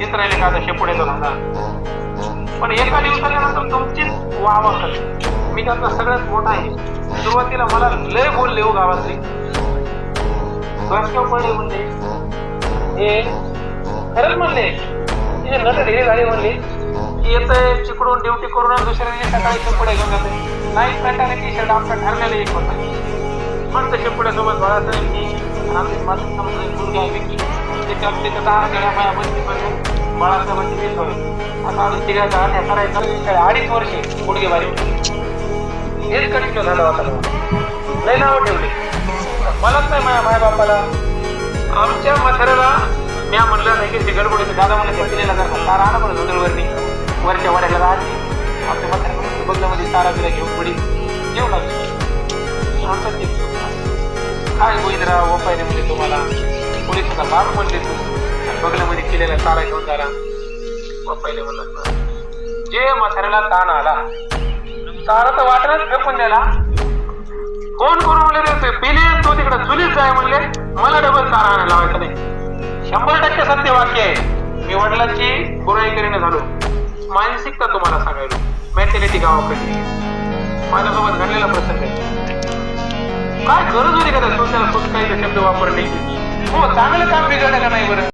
येत राहिले का आता शेपुड्याचा धंदा? पण एका दिवसाच्या नंतर तुमचीच वाहवा करते मी त्यांचा सगळ्यात मोठा आहे. सुरुवातीला मला लय बोलले हो गावातले. डोक्यावर पडले म्हणले. हे खरंच म्हणले? तिचे नट ढिले झाले म्हणले. की येतंय चिकडून ड्युटी करून दुसऱ्या दिवशी सकाळी शेपुड्या घेऊन जाते. नाही कंटाने टी शर्ट आमचा ठरलेलं एक होता मस्त शेपुड्यासोबत बाळासाहेब की आम्ही मला समजा मुलगी आहे विकी त्याच्या त्याच्या दहा गेल्या माझ्या बंदी पडले बाळासाहेबांची वीस होईल आता आम्ही तिघाचा आठ करायचा अडीच वर्षे गुडगे बारी हेच कंटिन्यू झालं होता लय नावं ठेवले मलाच नाही माझ्या माय बापाला आमच्या म्हाताऱ्याला म्या म्हणलं नाही की ते गडबडीचं दादा म्हणलं की पिलेला जर तारा आणा पण धुंदरवरनी वरच्या वाड्याला राहते आमच्या म्हाताऱ्या बंगल्यामध्ये तारा बिरा घेऊन पडी जेवण लागली म्हणतात ते काय गोविंदराव वपायने म्हणजे तुम्हाला पोलिसाचा बाप म्हणले तू आणि बगल्यामध्ये केलेला तारा घेऊन झाला पहिले म्हणलं जे म्हाताऱ्याला ताण आला तारा तर वाटणच फेकून द्याला कोण करून म्हणले रे पिले तो तिकडे चुलीत जाय म्हणले. मला डबल तारा आणायला लावायचा नाही. शंभर टक्के सत्य वाक्य आहे. मी वडिलांची बुराई करीने झालो मानसिकता तुम्हाला सांगायलो. मेंटॅलिटी गावाकडे माझ्यासोबत घडलेला प्रसंग आहे. काय गरज होती का त्या सोशल काही शब्द वापरणे? हो चांगलं काम बिघडलं का नाही बरं